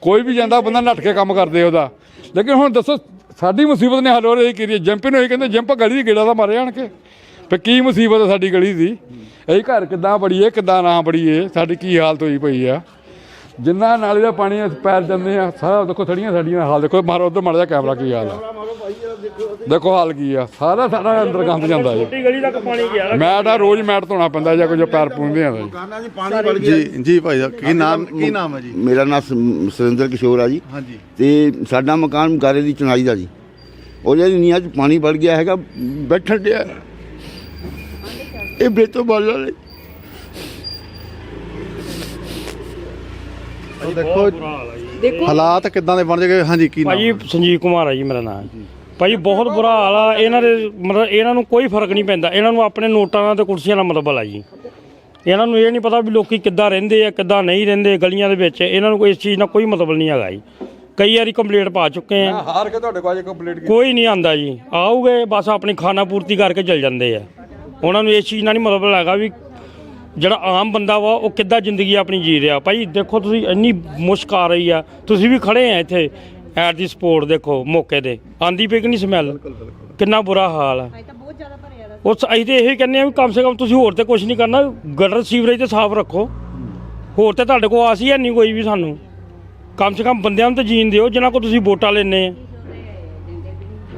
ਕੋਈ ਵੀ ਜਾਂਦਾ, ਬੰਦਾ ਨੱਠ ਕੇ ਕੰਮ ਕਰਦੇ ਉਹਦਾ। ਲੇਕਿਨ ਹੁਣ ਦੱਸੋ, ਸਾਡੀ ਮੁਸੀਬਤ ਨੇ ਹੱਲ ਹੋ ਰਹੀ ਕੀਤੀ ਜੰਪੀ ਨੂੰ ਇਹ ਕਹਿੰਦੇ, ਜੰਪ ਗਲੀ ਦੀ ਗੇੜਾ ਦਾ ਮਾਰੇ ਆਣ ਕੇ ਵੀ ਕੀ ਮੁਸੀਬਤ ਹੈ ਸਾਡੀ ਗਲੀ ਦੀ? ਇਹ ਘਰ ਕਿੱਦਾਂ ਬੜੀਏ ਕਿੱਦਾਂ ਨਾ ਬੜੀਏ ਸਾਡੀ ਕੀ ਹਾਲਤ ਹੋਈ ਪਈ ਆ? ਜਿੰਨਾ ਨਾਲੀ ਦਾ ਪਾਣੀ ਅਸੀਂ ਪੈਰ ਜਾਂਦੇ ਆ ਸਾਰਾ ਦੇਖੋ ਥੜੀਆਂ ਸਾਡੀਆਂ ਹਾਲ ਦੇਖੋ ਮਾਰੋ ਉਧਰ ਮੜ ਜਾ ਕੈਮਰਾ ਕੀ ਹਾਲ ਆ। ਦੇਖੋ ਹਾਲ ਕੀ ਆ ਸਾਰਾ ਸਾਡਾ ਅੰਦਰ ਗੰਦ ਜਾਂਦਾ ਜੀ। ਛੋਟੀ ਗਲੀ ਤੱਕ ਪਾਣੀ ਗਿਆ। ਮੈਟ ਆ ਰੋਜ਼ ਮੈਟ ਧੋਣਾ ਪੈਂਦਾ ਜਾਂ ਕੋਈ ਪੈਰ ਪੂੰਝਦੇ ਆ ਜੀ। ਜੀ ਜੀ ਭਾਈ ਸਾਹਿਬ ਕੀ ਨਾਮ ਕੀ ਨਾਮ ਹੈ ਜੀ? ਮੇਰਾ ਨਾਮ ਸੁਰਿੰਦਰ ਕਿਸ਼ੋਰ ਆ ਜੀ। ਹਾਂਜੀ। ਤੇ ਸਾਡਾ ਮਕਾਨ ਗਾਰੇ ਦੀ ਚੁਣਾਈ ਦਾ ਜੀ। ਉਹਦੇ ਨੀਆਂ 'ਚ ਪਾਣੀ ਵੜ ਗਿਆ ਹੈਗਾ ਬੈਠਣ ਡਿਆ। ਇਹ ਬੇਤੋ ਬਾਲਾ ਨੇ ਦੇਖੋ ਹਾਲਾਤ ਕਿੱਦਾਂ ਦੇ ਬਣ ਜਾਗੇ ਹਾਂਜੀ ਕੀ ਨਾਮ ਭਾਜੀ ਸੰਜੀਵ ਕੁਮਾਰ ਆ ਜੀ ਮੇਰਾ ਨਾਮ ਭਾਜੀ ਬਹੁਤ ਬੁਰਾ ਹਾਲ ਆ। ਇਹਨਾਂ ਦੇ ਮਤਲਬ ਇਹਨਾਂ ਨੂੰ ਕੋਈ ਫ਼ਰਕ ਨਹੀਂ ਪੈਂਦਾ। ਇਹਨਾਂ ਨੂੰ ਆਪਣੇ ਨੋਟਾਂ ਨਾਲ ਤੇ ਕੁਰਸੀਆਂ ਨਾਲ ਮਤਲਬ ਆ ਜੀ। ਇਹਨਾਂ ਨੂੰ ਇਹ ਨਹੀਂ ਪਤਾ ਵੀ ਲੋਕੀ ਕਿੱਦਾਂ ਰਹਿੰਦੇ ਆ ਕਿੱਦਾਂ ਨਹੀਂ ਰਹਿੰਦੇ ਗਲੀਆਂ ਦੇ ਵਿੱਚ। ਇਹਨਾਂ ਨੂੰ ਕੋਈ ਇਸ ਚੀਜ਼ ਨਾਲ ਕੋਈ ਮਤਲਬ ਨਹੀਂ ਹੈਗਾ ਜੀ। ਕਈ ਵਾਰੀ ਕੰਪਲੇਂਟ ਪਾ ਚੁੱਕੇ ਆ। ਹਾਰ ਕੇ ਤੁਹਾਡੇ ਕੋਲ ਕੰਪਲੀਟ ਕੋਈ ਨਹੀਂ ਆਂਦਾ ਜੀ। ਆਉਗੇ ਬਸ ਆਪਣੀ ਖਾਣਾ ਪੂਰਤੀ ਕਰਕੇ ਚਲ ਜਾਂਦੇ ਆ। ਉਹਨਾਂ ਨੂੰ ਇਸ ਚੀਜ਼ ਨਾਲ ਨਹੀਂ ਮਤਲਬ ਹੈਗਾ ਵੀ ਜਿਹੜਾ ਆਮ ਬੰਦਾ ਵਾ ਉਹ ਕਿੱਦਾਂ ਜ਼ਿੰਦਗੀ ਆਪਣੀ ਜੀ ਰਿਹਾ। ਭਾਈ ਦੇਖੋ ਤੁਸੀਂ ਇੰਨੀ ਮੁਸ਼ਕ ਆ ਰਹੀ ਆ ਤੁਸੀਂ ਵੀ ਖੜੇ ਆ ਇੱਥੇ ਐਟ ਦੀ ਸਪੋਰਟ ਦੇਖੋ ਮੌਕੇ ਤੇ। ਆਂਦੀ ਪਈ ਕਿ ਨਹੀਂ ਸਮੈਲ? ਕਿੰਨਾ ਬੁਰਾ ਹਾਲ ਆ। ਉਸ ਅਸੀਂ ਤੇ ਇਹ ਕਹਿੰਦੇ ਆ ਵੀ ਕਮ ਸੇ ਕਮ ਤੁਸੀਂ ਹੋਰ ਤੇ ਕੁਝ ਨਹੀਂ ਕਰਨਾ ਗਟਰ ਸੀਵਰੇਜ ਤੇ ਸਾਫ਼ ਰੱਖੋ। ਹੋਰ ਤੇ ਤੁਹਾਡੇ ਕੋਲ ਆਸ ਹੀ ਹੈ ਨਹੀਂ ਕੋਈ ਵੀ ਸਾਨੂੰ। ਕਮ ਸੇ ਕਮ ਬੰਦਿਆਂ ਨੂੰ ਤਾਂ ਜੀਣ ਦਿਓ ਜਿਨ੍ਹਾਂ ਕੋਲ ਤੁਸੀਂ ਵੋਟਾਂ ਲੈਣੇ ਆ।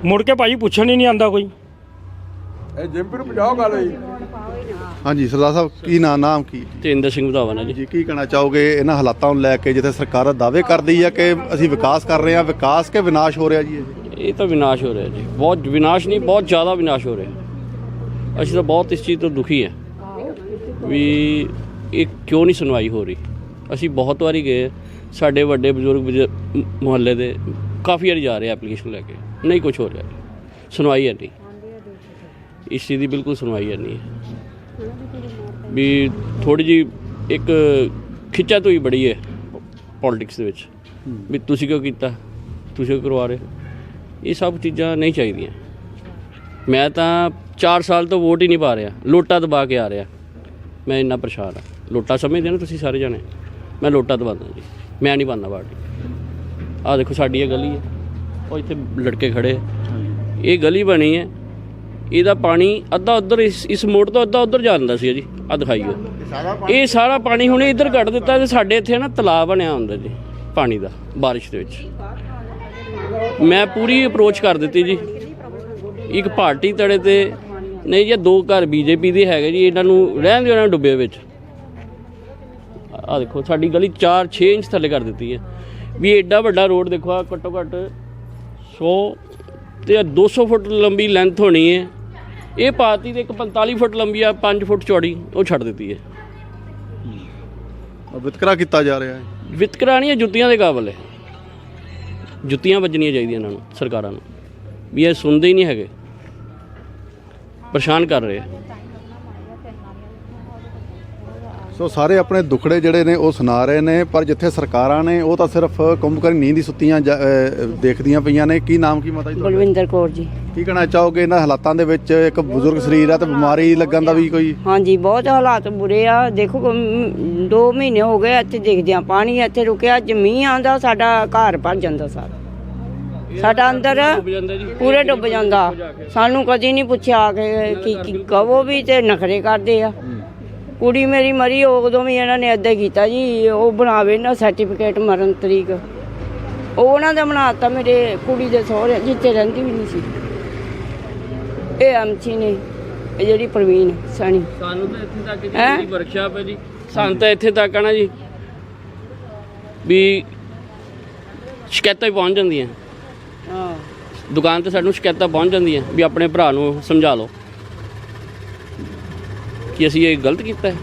ਮੁੜ ਕੇ ਭਾਜੀ ਪੁੱਛਣ ਹੀ ਨਹੀਂ ਆਂਦਾ ਕੋਈ। ਇਹ ਜਿੰਪੀ ਨੂੰ ਪਜਾਓ ਗੱਲ ਜੀ। ਹਾਂਜੀ ਸਰਦਾਰ ਸਾਹਿਬ ਕੀ ਨਾਮ ਨਾਮ ਕੀ? ਤੇਂਦਰ ਸਿੰਘ ਵਧਾਵਾ ਨਾ ਜੀ। ਜੀ ਕੀ ਕਹਿਣਾ ਚਾਹੋਗੇ ਇਹਨਾਂ ਹਾਲਾਤਾਂ ਨੂੰ ਲੈ ਕੇ ਜਿੱਥੇ ਸਰਕਾਰ ਦਾਅਵੇ ਕਰਦੀ ਹੈ ਕਿ ਅਸੀਂ ਵਿਕਾਸ ਕਰ ਰਹੇ ਹਾਂ ਵਿਕਾਸ ਕੇ ਵਿਨਾਸ਼ ਹੋ ਰਿਹਾ ਜੀ ਇਹ? ਇਹ ਤਾਂ ਵਿਨਾਸ਼ ਹੋ ਰਿਹਾ ਜੀ। ਬਹੁਤ ਵਿਨਾਸ਼ ਨਹੀਂ ਬਹੁਤ ਜ਼ਿਆਦਾ ਵਿਨਾਸ਼ ਹੋ ਰਿਹਾ। ਅਸੀਂ ਤਾਂ ਬਹੁਤ ਇਸ ਚੀਜ਼ ਤੋਂ ਦੁਖੀ ਹਾਂ ਵੀ ਇਹ ਕਿਉਂ ਨਹੀਂ ਸੁਣਵਾਈ ਹੋ ਰਹੀ। ਅਸੀਂ ਬਹੁਤ ਵਾਰੀ ਗਏ ਸਾਡੇ ਵੱਡੇ ਬਜ਼ੁਰਗ ਮੁਹੱਲੇ ਦੇ ਕਾਫੀ ਵਾਰੀ ਜਾ ਰਿਹਾ ਐਪਲੀਕੇਸ਼ਨ ਲੈ ਕੇ। ਨਹੀਂ ਕੁਝ ਹੋ ਰਿਹਾ ਸੁਣਵਾਈ ਹੈ ਨਹੀਂ। ਇਸ ਚੀਜ਼ ਦੀ ਬਿਲਕੁਲ ਸੁਣਵਾਈ ਹੈ। ਨਹੀਂ ਵੀ ਥੋੜੀ ਜੀ ਇੱਕ ਖਿੱਚਾ ਤੋਂ ਹੀ ਬੜੀ ਹੈ ਪੋਲਿਟਿਕਸ ਦੇ ਵਿੱਚ। ਵੀ ਤੁਸੀਂ ਕਿਉਂ ਕੀਤਾ? ਤੁਸੀਂ ਕਿਉਂ ਕਰਵਾ ਰਹੇ ਹੋ? ਇਹ ਸਭ ਚੀਜ਼ਾਂ ਨਹੀਂ ਚਾਹੀਦੀਆਂ। ਮੈਂ ਤਾਂ 4 ਸਾਲ ਤੋਂ ਵੋਟ ਹੀ ਨਹੀਂ ਪਾ ਰਿਹਾ। ਲੋਟਾ ਦਬਾ ਕੇ ਆ ਰਿਹਾ। ਮੈਂ ਇੰਨਾ ਪਰੇਸ਼ਾਨ ਆ ਲੋਟਾ ਸਮਝਦੇ ਨਾ ਤੁਸੀਂ ਸਾਰੇ ਜਣੇ? ਮੈਂ ਲੋਟਾ ਦਬਾਉਂਦਾ ਜੀ। ਮੈਂ ਨਹੀਂ ਪਾਉਂਦਾ ਪਾਰਟੀ। ਆਹ ਦੇਖੋ ਸਾਡੀ ਇਹ ਗਲੀ ਹੈ। ਉਹ ਇੱਥੇ ਲੜਕੇ ਖੜੇ ਆ। ਇਹ ਗਲੀ ਬਣੀ ਹੈ। ਇਹਦਾ ਪਾਣੀ ਅੱਧਾ ਉਧਰ ਇਸ ਇਸ ਮੋੜ ਤੋਂ ਅੱਧਾ ਉਧਰ ਜਾਂਦਾ ਸੀ ਜੀ ਆ ਦਿਖਾਈਓ। ਇਹ ਸਾਰਾ ਪਾਣੀ ਹੁਣ ਇੱਧਰ ਕੱਢ ਦਿੱਤਾ ਤੇ ਸਾਡੇ ਇੱਥੇ ਨਾ ਤਲਾਬ ਬਣਿਆ ਹੁੰਦਾ ਜੀ ਪਾਣੀ ਦਾ ਬਾਰਿਸ਼ ਦੇ ਵਿੱਚ। ਮੈਂ ਪੂਰੀ ਅਪਰੋਚ ਕਰ ਦਿੱਤੀ ਜੀ। ਇੱਕ ਪਾਰਟੀ ਤੜੇ ਤੇ ਨਹੀਂ ਜੀ ਦੋ ਘਰ ਬੀਜੇਪੀ ਦੇ ਹੈਗੇ ਜੀ ਇਹਨਾਂ ਨੂੰ ਰਹਿਣ ਦਿਓ ਇਹਨਾਂ ਨੂੰ ਡੁੱਬੇ ਵਿੱਚ। ਆ ਦੇਖੋ ਸਾਡੀ ਗਲੀ 4 6 ਇੰਚ ਥੱਲੇ ਕਰ ਦਿੱਤੀ ਹੈ। ਵੀ ਐਡਾ ਵੱਡਾ ਰੋਡ ਦੇਖੋ ਆ ਘੱਟੋ ਘੱਟ 100 ਤੇ ਆਹ 200 ਫੁੱਟ ਲੰਬੀ ਲੈਂਥ ਹੋਣੀ ਹੈ। ਇਹ ਪਾਤੀ ਤੇ ਇੱਕ 45 ਫੁੱਟ ਲੰਬੀ ਆ 5 ਫੁੱਟ ਚੌੜੀ ਉਹ ਛੱਡ ਦਿੱਤੀ ਹੈ। ਵਿਤਕਰਾ ਕੀਤਾ ਜਾ ਰਿਹਾ ਹੈ। ਵਿਤਕਰਾ ਨਹੀਂ ਇਹ ਜੁੱਤੀਆਂ ਦੇ ਕਾਬਲ ਹੈ। ਜੁੱਤੀਆਂ ਵੱਜਣੀਆਂ ਚਾਹੀਦੀਆਂ ਇਹਨਾਂ ਨੂੰ ਸਰਕਾਰਾਂ ਨੂੰ। ਵੀ ਇਹ ਸੁਣਦੇ ਹੀ ਨਹੀਂ ਹੈਗੇ। ਪਰੇਸ਼ਾਨ ਕਰ ਰਹੇ ਆ। ਸੋ ਸਾਰੇ ਆਪਣੇ ਦੁਖੜੇ ਜਿਹੜੇ ਨੇ ਉਹ ਸੁਣਾ ਰਹੇ ਨੇ ਪਰ ਜਿੱਥੇ ਸਰਕਾਰਾਂ ਨੇ ਉਹ ਤਾਂ ਸਿਰਫ ਕੁੰਭਕਰਨ ਨੀਂਦ ਦੀ ਸੁੱਤੀਆਂ ਦੇਖਦੀਆਂ ਪਈਆਂ ਨੇ। ਕੀ ਨਾਮ ਕੀ ਮਤਾ ਜੀ ਬਲਵਿੰਦਰ ਕੌਰ ਜੀ। ਕੀ ਕਹਿਣਾ ਚਾਹੋਗੇ ਇਹਨਾਂ ਹਾਲਾਤਾਂ ਦੇ ਵਿੱਚ? ਇੱਕ ਬਜ਼ੁਰਗ ਸਰੀਰ ਆ ਤੇ ਬਿਮਾਰੀ ਲੱਗਣ ਦਾ ਵੀ ਕੋਈ ਹਾਂਜੀ ਬਹੁਤ ਹਾਲਾਤ ਬੁਰੇ ਆ। ਦੇਖੋ 2 ਮਹੀਨੇ ਹੋ ਗਏ ਇੱਥੇ ਦੇਖਦੇ ਆ ਪਾਣੀ ਇੱਥੇ ਰੁਕਿਆ ਅੱਜ ਮੀਂਹ ਆਂਦਾ ਸਾਡਾ ਘਰ ਭਰ ਜਾਂਦਾ ਸਾਰਾ। ਸਾਡਾ ਅੰਦਰ ਪੂਰੇ ਡੁੱਬ ਜਾਂਦਾ। ਸਾਨੂੰ ਕਦੀ ਨਹੀਂ ਪੁੱਛਿਆ ਕੀ ਕੀ ਕਹੋ ਵੀ ਤੇ ਨਖਰੇ ਕਰਦੇ ਆ। ਕੁੜੀ ਮੇਰੀ ਮਰੀ ਉਦੋਂ ਵੀ ਇਹਨਾਂ ਨੇ ਹੀ ਕੀਤਾ ਜੀ ਉਹ ਬਣਾਵੇ ਨਾ ਸਰਟੀਫਿਕੇਟ ਮਰਨ ਤਰੀਕ। ਉਹ ਉਹਨਾਂ ਦਾ ਬਣਾਤਾ ਮੇਰੇ ਕੁੜੀ ਦੇ ਸਹੁਰੇ ਜਿੱਥੇ ਰਹਿੰਦੀ ਵੀ ਨਹੀਂ ਸੀ। ਇਹ ਐਮਸੀ ਨੇ ਇਹ ਜਿਹੜੀ ਪ੍ਰਵੀਨ ਸਣੀ। ਸਾਨੂੰ ਤਾਂ ਇੱਥੇ ਤੱਕ? ਜਿਹੜੀ ਵਰਕਸ਼ਾਪ ਹੈ ਜੀ ਸਾਨੂੰ ਤਾਂ ਇੱਥੇ ਤੱਕ ਆ ਨਾ ਜੀ ਵੀ ਸ਼ਿਕਾਇਤਾਂ ਹੀ ਪਹੁੰਚ ਜਾਂਦੀਆਂ। ਹਾਂ। ਦੁਕਾਨ ਤੇ ਸਾਨੂੰ ਸ਼ਿਕਾਇਤਾਂ ਪਹੁੰਚ ਜਾਂਦੀਆਂ ਵੀ ਆਪਣੇ ਭਰਾ ਨੂੰ ਸਮਝਾ ਲਓ। ਕਿ ਅਸੀਂ ਇਹ ਗਲਤ ਕੀਤਾ ਹੈ?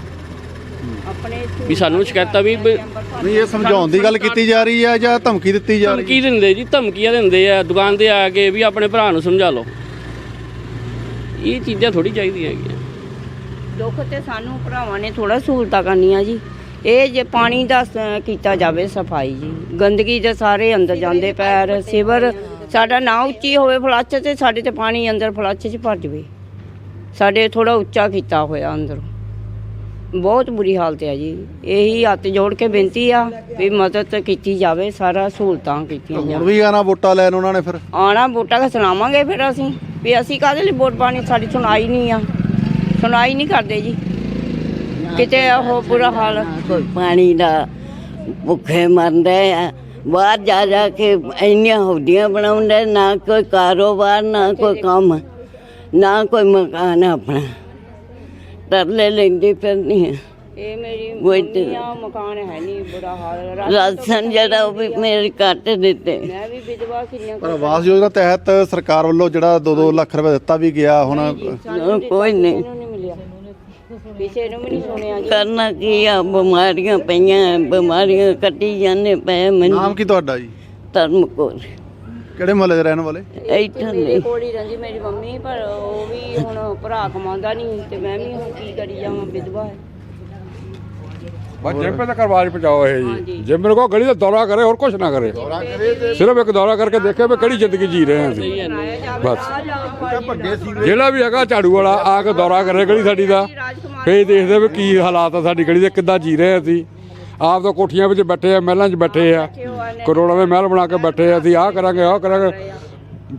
ਆਪਣੇ ਵੀ ਸਾਨੂੰ ਸ਼ਿਕਾਇਤਾਂ ਵੀ ਵੀ ਨਹੀਂ ਇਹ ਸਮਝਾਉਣ ਦੀ ਗੱਲ ਕੀਤੀ ਜਾ ਰਹੀ ਹੈ ਜਾਂ ਧਮਕੀ ਦਿੱਤੀ ਜਾ ਰਹੀ ਧਮਕੀ ਦਿੰਦੇ ਜੀ ਧਮਕੀਆਂ ਦਿੰਦੇ ਆ ਦੁਕਾਨ ਤੇ ਆ ਕੇ ਵੀ ਆਪਣੇ ਭਰਾ ਨੂੰ ਸਮਝਾ ਲਓ। ਇਹ ਚੀਜ਼ਾਂ ਥੋੜੀ ਚਾਹੀਦੀਆਂ ਹੈਗੀਆਂ। ਦੁੱਖ ਤੇ ਸਾਨੂੰ ਭਰਾਵਾਂ ਨੇ ਥੋੜਾ ਸਹੂਲਤਾਂ ਕਰਨੀਆਂ ਜੀ। ਇਹ ਜੇ ਪਾਣੀ ਦਾ ਸ- ਕੀਤਾ ਜਾਵੇ ਸਫ਼ਾਈ ਜੀ। ਗੰਦਗੀ ਦੇ ਸਾਰੇ ਅੰਦਰ ਜਾਂਦੇ ਪੈਰ ਸਿਵਰ ਸਾਡਾ ਨਾ ਉੱਚੀ ਹੋਵੇ ਫਲੱਚ ਤੇ ਸਾਡੇ ਤੇ ਪਾਣੀ ਅੰਦਰ ਫਲੱਚ 'ਚ ਭਰ ਜਵੇ। ਸਾਡੇ ਥੋੜਾ ਉੱਚਾ ਕੀਤਾ ਹੋਇਆ ਅੰਦਰ। ਬਹੁਤ ਬੁਰੀ ਹਾਲਤ ਹੈ ਜੀ। ਇਹੀ ਹੱਥ ਜੋੜ ਕੇ ਬੇਨਤੀ ਆ ਵੀ ਮਦਦ ਕੀਤੀ ਜਾਵੇ ਸਾਰਾ ਸਹੂਲਤਾਂ ਕੀਤੀਆਂ ਹੁਣ ਜਾਣ। ਵੀ ਆਣਾ ਵੋਟਾਂ ਲੈਣ ਉਹਨਾਂ ਨੇ ਫਿਰ? ਆਣਾ ਵੋਟਾਂ ਦਾ ਸੁਣਾਵਾਂਗੇ ਫਿਰ ਅਸੀਂ। ਵੀ ਅਸੀਂ ਕਾਹਦੇ ਲਈ ਵੋਟ ਪਾਣੀ ਸਾਡੀ ਸੁਣਾਈ ਨਹੀਂ ਆ। ਸੁਣਾਈ ਨਹੀਂ ਕਰਦੇ ਜੀ। ਕਿਤੇ ਉਹ ਬੁਰਾ ਹਾਲ ਕੋਈ ਪਾਣੀ ਦਾ ਭੁੱਖੇ ਮਰਨ ਰਹੇ ਆ। ਬਾਹਰ ਜਾ ਜਾ ਕੇ ਇੰਨੀਆਂ ਹੌਦੀਆਂ ਬਣਾਉਂਦੇ ਨਾ ਕੋਈ ਕਾਰੋਬਾਰ ਨਾ ਕੋਈ ਕੰਮ। ਨਾ ਕੋਈ ਮਕਾਨ ਆਪਣਾ। ਤਰਲੇ ਲੈਂਦੀ ਫਿਰਨੀ ਆ। ਇਹ ਮੇਰੀ ਵੋਟ। ਮੰਮੀ ਆ ਮਕਾਨ ਹੈ ਨਹੀਂ ਬੁਰਾ ਹਾਲ ਰਾਸ਼ਨ ਰਾਸ਼ਨ ਜਿਹੜਾ ਉਹ ਵੀ ਮੇਰੇ ਕੱਟ ਦਿੱਤੇ। ਮੈਂ ਵੀ ਵਿਧਵਾ ਕਿੰਨੀਆਂ ਪਰ ਆਵਾਸ ਯੋਜਨਾ ਤਹਿਤ ਸਰਕਾਰ ਵੱਲੋਂ ਜਿਹੜਾ 2-2 ਲੱਖ ਰੁਪਏ ਦਿੱਤਾ ਵੀ ਗਿਆ ਹੁਣ। ਕੋਈ ਨਹੀਂ। ਨੂੰ ਨਹੀਂ ਮਿਲਿਆ। ਕਿਸੇ ਨੂੰ ਵੀ ਨਹੀਂ ਸੁਣਿਆ ਜੀ। ਕਰਨਾ ਕੀ ਆ ਬਿਮਾਰੀਆਂ ਪਈਆਂ ਬਿਮਾਰੀਆਂ ਕੱਟੀ ਜਾਂਦੇ ਪਏ ਮੈਨੂੰ ਨਾਮ ਕੀ ਤੁਹਾਡਾ ਜੀ? ਧਰਮ ਕੋਲ ਕਿਹੜੇ ਮਹੱਲੇ ਦੇ ਰਹਿਣ ਵਾਲੇ? ਇੱਥੋਂ ਦੇ ਮੇਰੇ ਕੋਲ ਹੀ ਰਹਿੰਦੀ ਮੇਰੀ ਮੰਮੀ ਪਰ ਉਹ ਵੀ ਹੁਣ ਭਰਾ ਕਮਾਉਂਦਾ ਨਹੀਂ ਤੇ ਮੈਂ ਵੀ ਹੁਣ ਕੀ ਕਰੀ ਜਾਵਾਂ ਵਿਧਵਾ ਹੈ। ਬਸ ਜਿੰਪੇ ਤੱਕ ਆਵਾਜ਼ ਪਹੁੰਚਾਓ ਇਹ ਜੀ। ਜੇ ਮੇਰੇ ਕੋਲ ਗਲੀ ਦਾ ਦੌਰਾ ਕਰੇ ਹੋਰ ਕੁਝ ਨਾ ਕਰੇ। ਸਿਰਫ ਇੱਕ ਦੌਰਾ ਕਰਕੇ ਦੇਖੇ ਵੀ ਕਿਹੜੀ ਜ਼ਿੰਦਗੀ ਜੀ ਰਹੇ ਹਾਂ ਅਸੀਂ। ਬਸ। ਜਿਹੜਾ ਵੀ ਹੈਗਾ ਝਾੜੂ ਵਾਲਾ ਆ ਕੇ ਦੌਰਾ ਕਰੇ ਗਲੀ ਸਾਡੀ ਦਾ। ਫੇਰ ਦੇਖਦੇ ਵੀ ਕੀ ਹਾਲਾਤ ਆ ਸਾਡੀ ਗਲੀ ਦੇ ਕਿੱਦਾਂ ਜੀ ਰਹੇ ਹਾਂ ਅਸੀਂ। ਆਪ ਤਾਂ ਕੋਠੀਆਂ ਵਿੱਚ ਬੈਠੇ ਆ ਮਹਿਲਾਂ 'ਚ ਬੈਠੇ ਆ। ਕਰੋੜਾਂ ਦੇ ਮਹਿਲ ਬਣਾ ਕੇ ਬੈਠੇ ਆ ਅਸੀਂ ਆਹ ਕਰਾਂਗੇ ਆਹ ਕਰਾਂਗੇ।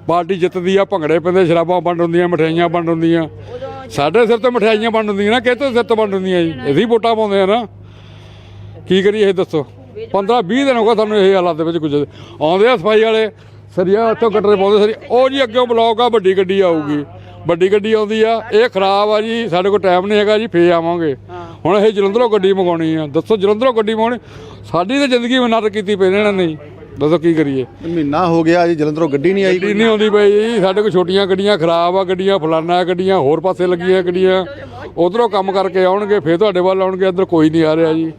ਪਾਰਟੀ ਜਿੱਤਦੀ ਆ ਭੰਗੜੇ ਪੈਂਦੇ ਸ਼ਰਾਬਾਂ ਵੰਡ ਹੁੰਦੀਆਂ ਮਠਿਆਈਆਂ ਵੰਡ ਹੁੰਦੀਆਂ। ਸਾਡੇ ਸਿਰ ਤੇ ਮਠਿਆਈਆਂ ਵੰਡ ਹੁੰਦੀਆਂ ਨਾ ਕਿਹਦੇ ਸਿਰ ਤੇ ਵੰਡ ਹੁੰਦੀਆਂ ਜੀ? ਅਸੀਂ ਵੋਟਾਂ ਪਾਉਂਦੇ ਆ ਨਾ। ਕੀ ਕਰੀਏ ਇਹ ਦੱਸੋ? 15 20 ਦਿਨ ਹੋ ਗਏ ਤੁਹਾਨੂੰ ਇਹ ਹਾਲਾਤ ਦੇ ਵਿੱਚ ਕੁਝ ਆਉਂਦੇ ਆ ਸਫ਼ਾਈ ਵਾਲੇ ਸਰੀਆ ਉੱਥੋਂ ਗੱਟਰੇ ਪਾਉਂਦੇ ਸਰੀ ਉਹ ਜੀ ਅੱਗੇ ਬਲੌਕ ਆ ਵੱਡੀ ਗੱਡੀ ਆਊਗੀ। ਵੱਡੀ ਗੱਡੀ ਆਉਂਦੀ ਆ ਇਹ ਖਰਾਬ ਆ ਜੀ ਸਾਡੇ ਕੋਲ ਟਾਈਮ ਨਹੀਂ ਹੈਗਾ ਜੀ ਫੇਰ ਆਵਾਂਗੇ। ਹੁਣ ਇਹ ਜਲੰਧਰੋਂ ਗੱਡੀ ਮੰਗਾਉਣੀ ਆ। ਦੱਸੋ ਜਲੰਧਰੋਂ ਗੱਡੀ ਮੰਗਾਉਣੀ? ਸਾਡੀ ਤਾਂ ਜ਼ਿੰਦਗੀ ਮਨਰ ਕੀਤੀ ਪਈ ਇਹਨਾਂ ਨੇ। ਜੀ। ਦੱਸੋ ਕੀ ਕਰੀਏ? ਮਹੀਨਾ ਹੋ ਗਿਆ ਜੀ ਜਲੰਧਰੋਂ ਗੱਡੀ ਨਹੀਂ ਆਈ ਗੱਡੀ ਨਹੀਂ ਆਉਂਦੀ ਪਈ ਜੀ ਸਾਡੇ ਕੋਲ ਛੋਟੀਆਂ ਗੱਡੀਆਂ ਖਰਾਬ ਆ ਗੱਡੀਆਂ ਫਲਾਨਾ ਗੱਡੀਆਂ ਹੋਰ ਪਾਸੇ ਲੱਗੀਆਂ ਗੱਡੀਆਂ। ਉਧਰੋਂ ਕੰਮ ਕਰਕੇ ਆਉਣਗੇ ਫੇਰ ਤੁਹਾਡੇ ਵੱਲ ਆਉਣਗੇ ਇੱਧਰ ਕੋਈ ਨਹੀਂ ਆ ਰਿਹਾ ਜੀ।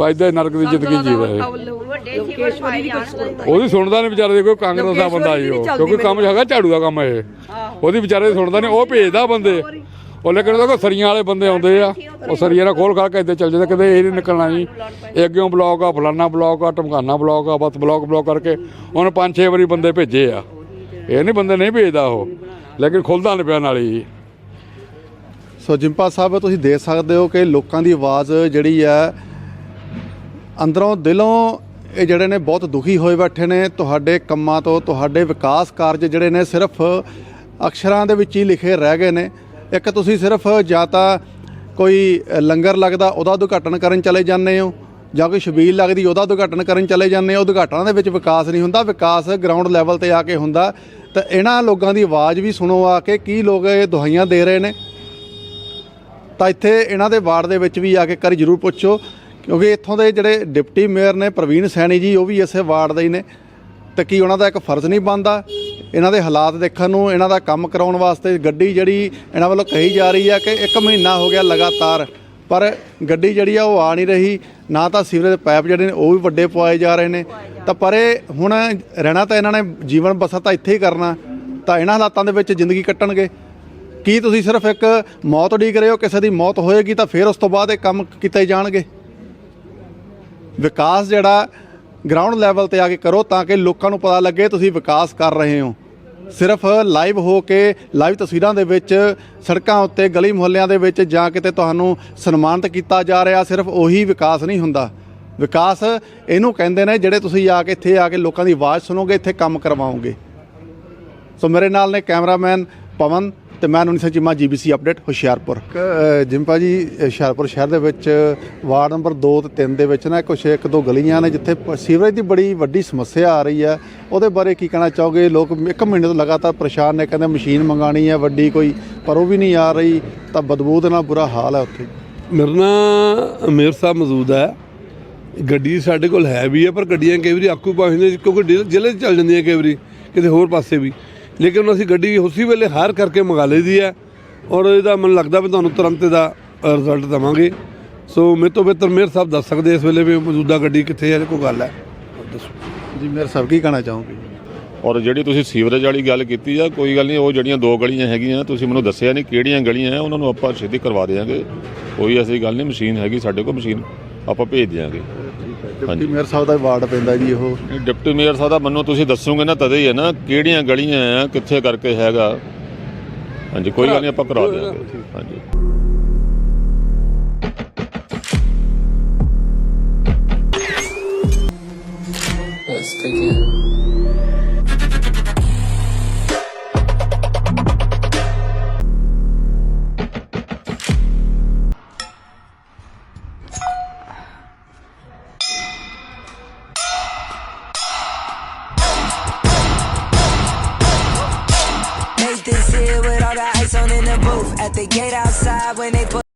ਭਾਈ ਦਾ ਨਰਕ ਦੀ ਜ਼ਿੰਦਗੀ ਜੀ ਰਹੇ ਉਹਦੀ ਸੁਣਦਾ ਨਹੀਂ ਵਿਚਾਰੇ ਦੇ ਕੋਈ ਕਾਂਗਰਸ ਦਾ ਬੰਦਾ ਜੀ ਉਹ। ਕਿਉਂਕਿ ਕੰਮ ਹੈਗਾ ਝਾੜੂ ਦਾ ਕੰਮ ਇਹ। ਉਹਦੀ ਵਿਚਾਰੇ ਸੁਣਦਾ ਨਹੀਂ ਉਹ ਭੇਜਦਾ ਬੰਦੇ। ਉਹ ਲੇਕਿਨ ਉਹਦੇ ਕੋਲ ਸਰੀਆਂ ਵਾਲੇ ਬੰਦੇ ਆਉਂਦੇ ਆ। ਉਹ ਸਰੀਆਂ ਨਾਲ ਖੋਲ ਖਾ ਕੇ ਇੱਥੇ ਚੱਲ ਜਾਂਦੇ ਕਦੇ ਇਹ ਨਹੀਂ ਨਿਕਲਣਾ ਜੀ। ਇਹ ਅੱਗਿਓਂ ਬਲੌਕ ਆ ਫਲਾਨਾ ਬਲੌਕ ਆ ਟਮਕਾਨਾ ਬਲੌਕ ਆ ਬਸ ਬਲੌਕ ਬਲੌਕ ਕਰਕੇ ਉਹਨੇ ਪੰਜ ਛੇ ਵਾਰੀ ਬੰਦੇ ਭੇਜੇ ਆ। ਇਹ ਨਹੀਂ ਬੰਦੇ ਨਹੀਂ ਭੇਜਦਾ ਉਹ। ਲੇਕਿਨ ਖੁੱਲਦਾ ਨਹੀਂ ਪਿਆ ਨਾਲੇ ਜੀ। ਸੋ ਜਿੰਪਾ ਸਾਹਿਬ ਤੁਸੀਂ ਦੇਖ ਸਕਦੇ ਹੋ ਕਿ ਲੋਕਾਂ ਦੀ ਆਵਾਜ਼ ਜਿਹੜੀ ਹੈ ਅੰਦਰੋਂ ਦਿਲੋਂ ਇਹ ਜਿਹੜੇ ਨੇ ਬਹੁਤ ਦੁਖੀ ਹੋਏ ਬੈਠੇ ਨੇ, ਤੁਹਾਡੇ ਕੰਮਾਂ ਤੋਂ, ਤੁਹਾਡੇ ਵਿਕਾਸ ਕਾਰਜ ਜਿਹੜੇ ਨੇ ਸਿਰਫ ਅਕਸ਼ਰਾਂ ਦੇ ਵਿੱਚ ਹੀ ਲਿਖੇ ਰਹਿ ਗਏ ਨੇ। ਇੱਕ ਤੁਸੀਂ ਸਿਰਫ ਜਾਂ ਤਾਂ ਕੋਈ ਲੰਗਰ ਲੱਗਦਾ, ਉਹਦਾ ਉਦਘਾਟਨ ਕਰਨ ਚਲੇ ਜਾਂਦੇ ਹੋ, ਜਾਂ ਕੋਈ ਸ਼ਬੀਲ ਲੱਗਦੀ, ਉਹਦਾ ਉਦਘਾਟਨ ਕਰਨ ਚਲੇ ਜਾਂਦੇ ਹੋ, ਉਦਘਾਟਨਾਂ ਦੇ ਵਿੱਚ ਵਿਕਾਸ ਨਹੀਂ ਹੁੰਦਾ, ਵਿਕਾਸ ਗਰਾਊਂਡ ਲੈਵਲ ਤੇ ਆ ਕੇ ਹੁੰਦਾ। ਤਾਂ ਇਹਨਾਂ ਲੋਕਾਂ ਦੀ ਆਵਾਜ਼ ਵੀ ਸੁਣੋ ਆ ਕੇ, ਕੀ ਲੋਕ ਇਹ ਦੁਹਾਈਆਂ ਦੇ ਰਹੇ ਨੇ? ਤਾਂ ਇੱਥੇ ਇਹਨਾਂ ਦੇ ਵਾਰਡ ਦੇ ਵਿੱਚ ਵੀ ਆ ਕੇ ਕਰੀ ਜ਼ਰੂਰ ਪੁੱਛੋ। ਕਿਉਂਕਿ ਇੱਥੋਂ ਦੇ ਜਿਹੜੇ ਡਿਪਟੀ ਮੇਅਰ ਨੇ ਪ੍ਰਵੀਨ ਸੈਣੀ ਜੀ, ਉਹ ਵੀ ਇਸੇ ਵਾਰਡ ਦੇ ਹੀ ਨੇ। ਤੇ ਕੀ ਉਹਨਾਂ ਦਾ ਇੱਕ ਫਰਜ਼ ਨਹੀਂ ਬਣਦਾ? ਇਹਨਾਂ ਦੇ ਹਾਲਾਤ ਦੇਖਣ ਨੂੰ, ਇਹਨਾਂ ਦਾ ਕੰਮ ਕਰਾਉਣ ਵਾਸਤੇ ਗੱਡੀ ਜਿਹੜੀ ਇਹਨਾਂ ਵੱਲੋਂ ਕਹੀ ਜਾ ਰਹੀ ਹੈ ਕਿ ਇੱਕ ਮਹੀਨਾ ਹੋ ਗਿਆ ਲਗਾਤਾਰ, ਪਰ ਗੱਡੀ ਜਿਹੜੀ ਆ ਉਹ ਆ ਨਹੀਂ ਰਹੀ। ਨਾ ਤਾਂ ਸੀਵਰੇਜ ਦੇ ਪਾਈਪ ਜਿਹੜੇ ਨੇ, ਉਹ ਵੀ ਵੱਡੇ ਪਵਾਏ ਜਾ ਰਹੇ ਨੇ। ਤਾਂ ਪਰ ਇਹ ਹੁਣ ਰਹਿਣਾ ਤਾਂ ਇਹਨਾਂ ਨੇ, ਜੀਵਨ ਬਸਰ ਤਾਂ ਇੱਥੇ ਹੀ ਕਰਨਾ। ਤਾਂ ਇਹਨਾਂ ਹਾਲਾਤਾਂ ਦੇ ਵਿੱਚ ਜ਼ਿੰਦਗੀ ਕੱਟਣਗੇ। ਕੀ ਤੁਸੀਂ ਸਿਰਫ ਇੱਕ ਮੌਤ ਉਡੀਕ ਰਹੇ ਹੋ? ਕਿਸੇ ਦੀ ਮੌਤ ਹੋਏਗੀ ਤਾਂ ਫਿਰ ਉਸ ਤੋਂ ਬਾਅਦ ਇਹ ਕੰਮ ਕੀਤੇ ਜਾਣਗੇ? ਵਿਕਾਸ ਜਿਹੜਾ ਗਰਾਊਂਡ ਲੈਵਲ ਤੇ ਆ ਕੇ ਕਰੋ ਤਾਂ ਕਿ ਲੋਕਾਂ ਨੂੰ ਪਤਾ ਲੱਗੇ ਤੁਸੀਂ ਵਿਕਾਸ ਕਰ ਰਹੇ ਹੋ। ਸਿਰਫ ਲਾਈਵ ਹੋ ਕੇ ਲਾਈਵ ਤਸਵੀਰਾਂ ਦੇ ਵਿੱਚ, ਸੜਕਾਂ ਉੱਤੇ, ਗਲੀ ਮੁਹੱਲਿਆਂ ਦੇ ਵਿੱਚ ਜਾਂ ਕਿਤੇ ਤੁਹਾਨੂੰ ਸਨਮਾਨਿਤ ਕੀਤਾ ਜਾ ਰਿਹਾ, ਸਿਰਫ ਉਹੀ ਵਿਕਾਸ ਨਹੀਂ ਹੁੰਦਾ। ਵਿਕਾਸ ਇਹਨੂੰ ਕਹਿੰਦੇ ਨੇ ਜਿਹੜੇ ਤੁਸੀਂ ਆ ਕੇ ਇੱਥੇ ਆ ਕੇ ਲੋਕਾਂ ਦੀ ਆਵਾਜ਼ ਸੁਣੋਗੇ, ਇੱਥੇ ਕੰਮ ਕਰਵਾਓਗੇ। ਸੋ ਮੇਰੇ ਨਾਲ ਨੇ ਕੈਮਰਾਮੈਨ ਪਵਨ ਤੇ ਮੈਂ ਉਨੀ ਚੀਮਾ ਜੀਬੀਸੀ ਅਪਡੇਟ ਹੁਸ਼ਿਆਰਪੁਰ। ਜਿੰਪਾ ਜੀ ਹੁਸ਼ਿਆਰਪੁਰ ਸ਼ਹਿਰ ਦੇ ਵਿੱਚ ਵਾਰਡ ਨੰਬਰ 2 ਤੇ 3 ਦੇ ਵਿੱਚ ਨਾ ਕੁਛ ਇੱਕ ਦੋ ਗਲੀਆਂ ਨੇ ਜਿੱਥੇ ਪ- ਸੀਵਰੇਜ ਦੀ ਬੜੀ ਵੱਡੀ ਸਮੱਸਿਆ ਆ ਰਹੀ ਹੈ। ਉਹਦੇ ਬਾਰੇ ਕੀ ਕਹਿਣਾ ਚਾਹੋਗੇ? ਲੋਕ ਇੱਕ ਮਹੀਨੇ ਤੋਂ ਲਗਾਤਾਰ ਪਰੇਸ਼ਾਨ ਨੇ ਕਹਿੰਦੇ ਮਸ਼ੀਨ ਮੰਗਾਣੀ ਹੈ ਵੱਡੀ ਕੋਈ ਪਰ ਉਹ ਵੀ ਨਹੀਂ ਆ ਰਹੀ। ਤਾਂ ਬਦਬੂ ਦੇ ਨਾਲ ਬੁਰਾ ਹਾਲ ਹੈ ਉੱਥੇ। ਮੇਰਾ ਨਾਂ ਮੇਰ ਸਾਹਿਬ ਮੌਜੂਦ ਹੈ। ਗੱਡੀ ਸਾਡੇ ਕੋਲ ਹੈ ਵੀ ਹੈ ਪਰ ਗੱਡੀਆਂ ਕਈ ਵਾਰੀ ਆਕੂਪਾਈ ਹੁੰਦੀਆਂ ਕਿਉਂਕਿ ਜ਼ਿਲ੍ਹੇ- ਜ਼ਿਲ੍ਹੇ 'ਚ ਚੱਲ ਜਾਂਦੀਆਂ ਕਈ ਵਾਰੀ ਕਿਤੇ ਹੋਰ ਪਾਸੇ ਵੀ। ਲੇਕਿਨ ਅਸੀਂ ਗੱਡੀ ਉਸੇ ਵੇਲੇ ਹਾਇਰ ਕਰਕੇ ਮੰਗਾ ਲਈ ਦੀ ਹੈ ਔਰ ਇਹਦਾ ਮੈਨੂੰ ਲੱਗਦਾ ਵੀ ਤੁਹਾਨੂੰ ਤੁਰੰਤ ਇਹਦਾ ਰਿਜ਼ਲਟ ਦੇਵਾਂਗੇ। ਸੋ ਮੇਰੇ ਤੋਂ ਬਿਹਤਰ ਮੇਰ ਸਾਹਿਬ ਦੱਸ ਸਕਦੇ ਇਸ ਵੇਲੇ ਵੀ ਮੌਜੂਦਾ ਗੱਡੀ ਕਿੱਥੇ ਹੈ ਕੋਈ ਗੱਲ ਹੈ। ਦੱਸੋ। ਜੀ ਮੇਰੇ ਸਭ ਕੀ ਕਹਿਣਾ ਚਾਹੋਗੇ? ਔਰ ਜਿਹੜੀ ਤੁਸੀਂ ਸੀਵਰੇਜ ਵਾਲੀ ਗੱਲ ਕੀਤੀ ਆ ਕੋਈ ਗੱਲ ਨਹੀਂ ਉਹ ਜਿਹੜੀਆਂ ਦੋ ਗਲੀਆਂ ਹੈਗੀਆਂ ਤੁਸੀਂ ਮੈਨੂੰ ਦੱਸਿਆ ਨਹੀਂ ਕਿਹੜੀਆਂ ਗਲੀਆਂ ਆ ਉਹਨਾਂ ਨੂੰ ਆਪਾਂ ਛੇਤੀ ਕਰਵਾ ਦੇਵਾਂਗੇ ਕੋਈ ਐਸੀ ਗੱਲ ਨਹੀਂ ਮਸ਼ੀਨ ਹੈਗੀ ਸਾਡੇ ਕੋਲ ਮਸ਼ੀਨ ਆਪਾਂ ਭੇਜ ਦਿਆਂਗੇ। ਡਿਪਟੀ ਮੇਅਰ ਸਾਹਿਬ ਦਾ ਵਾਰਡ ਪੈਂਦਾ ਜੀ ਉਹ। ਇਹ ਡਿਪਟੀ ਮੇਅਰ ਸਾਹਿਬ ਦਾ ਮੈਨੂੰ ਤੁਸੀਂ ਦੱਸੋਗੇ ਨਾ ਤਦੇ ਹੀ ਹੈ ਨਾ ਕਿਹੜੀਆਂ ਗਲੀਆਂ ਆ ਕਿੱਥੇ ਕਰਕੇ ਹੈਗਾ। ਹਾਂਜੀ ਕੋਈ ਗੱਲ ਨਹੀਂ ਆਪਾਂ ਕਰਵਾ ਦਿਆਂਗੇ। ਹਾਂਜੀ। Nathan here booth. At the gate outside when they put